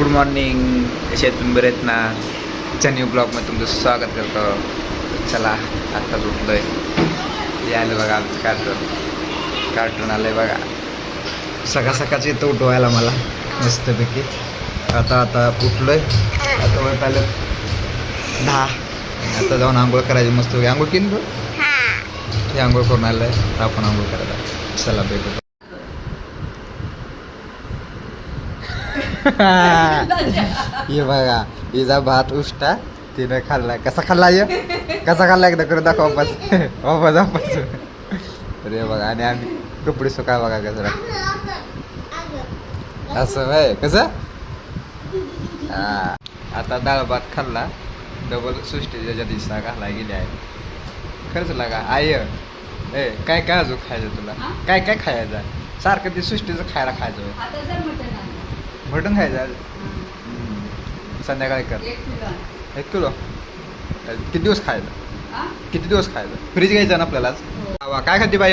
Good morning कसे आहेत तुम्ही बरे आहेत ना? च्या न्यू ब्लॉगमध्ये तुमचं स्वागत करतो. चला आत्ताच उठलो आहे आलं बघा आमचं कार्टून कार्टून आलं आहे बघा. सकाळ सकाळच येतं उठवायला मला मस्तपैकी. आता आता उठलो आहे आता वय आलं दहा. आता जाऊन आंघोळ करायची मस्त आंघोळ केली बघ हे. आंघोळ करून आलं आहे आपण आंघोळ करायला. चला भेटू. ये बघा हिचा भात उष्टा तिनं खाल्लाय कसा खाल्ला ये? कसा खाल्ला एकदा करून दाखव वापस. वापस वापस. अरे बघा आणि आम्ही कपडे सुका बघा कसं असं वय कसं? हा. आता डाळ भात खाल्ला. डबल सृष्टीच्या दिसा घालाय गेली आहे खरंच लागा आय ए काय काय अजून खायचं तुला? हा? काय काय खायचं? सारखं ते सृष्टीचं खायला खायचं मटण खायचं? हं. संध्याकाळी कर. एक किलो किती दिवस खायचं हा? किती दिवस खायचं फ्रीज घ्यायचं ना आपल्याला आज? हो. वा, काय खाते बाय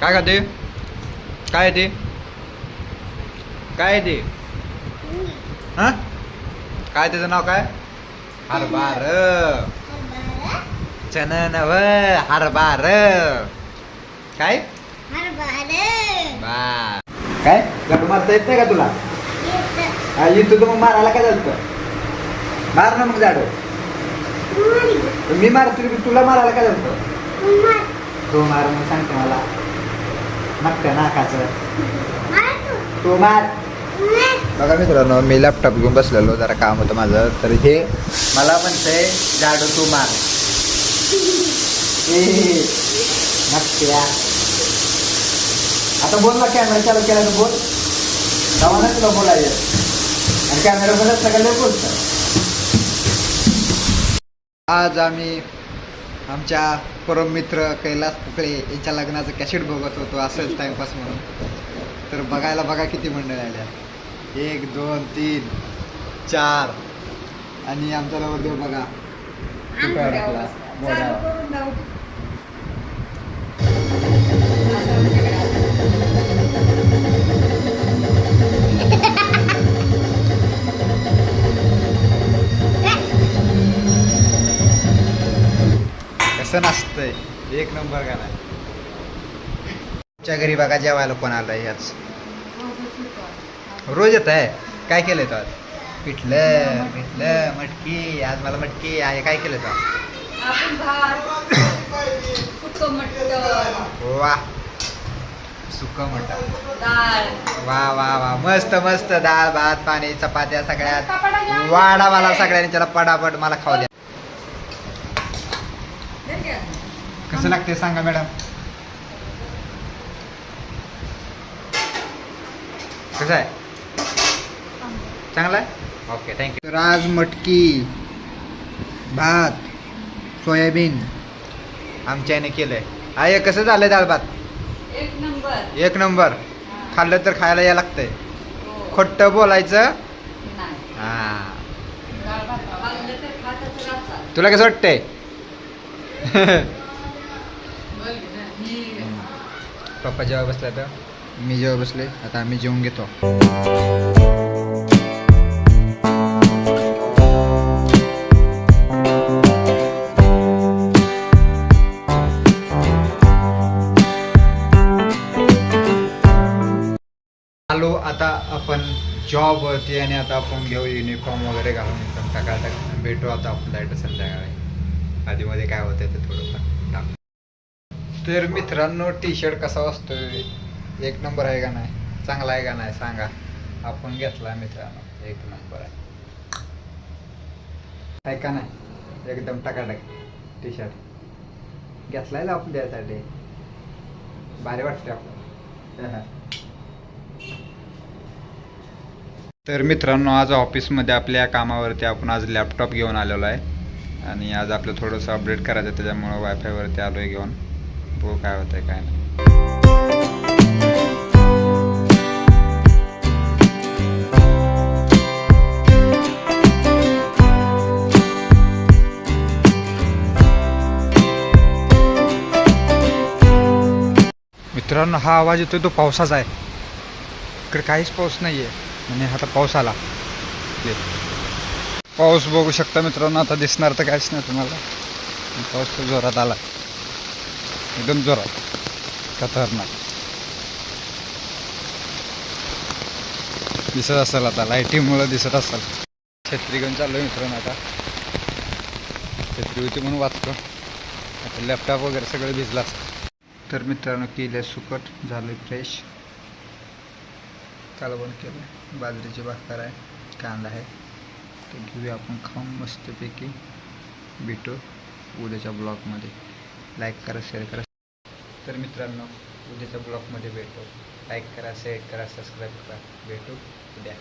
काय खाते? काय आहे ते? काय आहे ते? हा? काय त्याचं नाव काय? हरबार. चन नव हरबार. काय? बा काय? गड मारता येत नाही का तुला? हा, इथं तर मग मारायला काय झालं मार ना मग झाड. मी मारतो की तुला मारायला काय झालं तो मार. मग सांगते मला. नक्का नाकाचं तो. मार. बघा मित्रांनो मी लॅपटॉप घेऊन बसलेलो जरा काम होतं माझं. तर हे मला म्हणतंय झाडू तू मार. ए, नक्क्या आता बोल ना कॅमेरा चालू केला तर बोल. नाही तुला बोलायचं. आणि कॅमेरा बघत सगळ्याला बोलतं आज आम्ही आमच्या परम मित्र कैलास पुकळे यांच्या लग्नाचं कॅसेट बघत होतो असंच टाइमपास म्हणून. तर बघायला बघा किती मंडळ आल्या. एक दोन तीन चार. आणि आमचा नवरदेव बघा. कसं नसतंय एक नंबर नाही आमच्या घरी बघा जेवायला कोण आलं ह्याच. रोज येत आहे काय केलंय तो आज? पिठलं पिठलं मटकी. आज मला मटकी आहे. काय केलं तो? वा सुक मटण डाळ वा वा वा मस्त मस्त. डाळ भात पाणी चपात्या सगळ्यात. वाडा मला सगळ्यांनी त्याला पडापड मला खाऊ द्या दे की. कसं लागते सांगा मॅडम? कसं आहे? चांगला आहे? ओके थँक्यू तर आज मटकी भात सोयाबीन. आमच्या याने केलंय. आहे कसं झालंय डाळ भात? एक नंबर. एक नंबर. खाल्लं तर खायला या लागतंय. हो. खोटं बोलायचं? नाही. हा. तुला कसं वाटतंय? पप्पा जेव्हा बसला तर मी जेव्हा बसले आता आम्ही जेवून घेतो. आलो आता आपण जॉब वरती आणि आता आपण घेऊ युनिफॉर्म वगैरे घालून. एकदम टाकाटाक भेटू आता आपण लाइट संध्याकाळी. आधीमध्ये काय होतं ते थोडंफार. तर मित्रांनो टी शर्ट कसा असतोय एक नंबर आहे का नाही? चांगला आहे का नाही? सांगा. आपण घेतला मित्रांनो. एक नंबर आहे. आहे का नाही? एकदम टकाटक टी शर्ट घेतलाय ना आपण त्यासाठी? भारी वाटते आपण तर मित्रांनो आज ऑफिसमध्ये आपल्या कामावरती आपण आज लॅपटॉप घेऊन आलेलो आहे. आणि आज आपलं थोडंसं अपडेट करायचं आहे त्याच्यामुळं वायफायवरती आलो आहे घेऊन. बघू काय होतं काय नाही. मित्रांनो हा आवाज येतोय तो पावसाचा आहे. इकडे काहीच पाऊस नाही आहे म्हणजे आता पाऊस आला. पाऊस बघू शकता मित्रांनो आता दिसणार तर काहीच नाही तुम्हाला. पाऊस तर जोरात आला. एकदम जोरात खतरनाक दिसत असेल आता लाईटीमुळं दिसत असाल. छत्री घेऊन चाललो मित्रांनो आता. छत्री होती म्हणून वाचतो आता लॅपटॉप वगैरे सगळं भिजलं असतं. तर मित्रांनो केलं सुकट झालं फ्रेश कालवण केलं बाजरीची भाकर आहे कांदा आहे. ते घेऊया आपण खाऊन मस्तपैकी. भेटू उद्याच्या ब्लॉगमध्ये लाईक करा शेअर करा. तर मित्रांनो उद्याच्या ब्लॉगमध्ये भेटू. लाईक करा शेअर करा सबस्क्राईब करा. भेटू उद्या.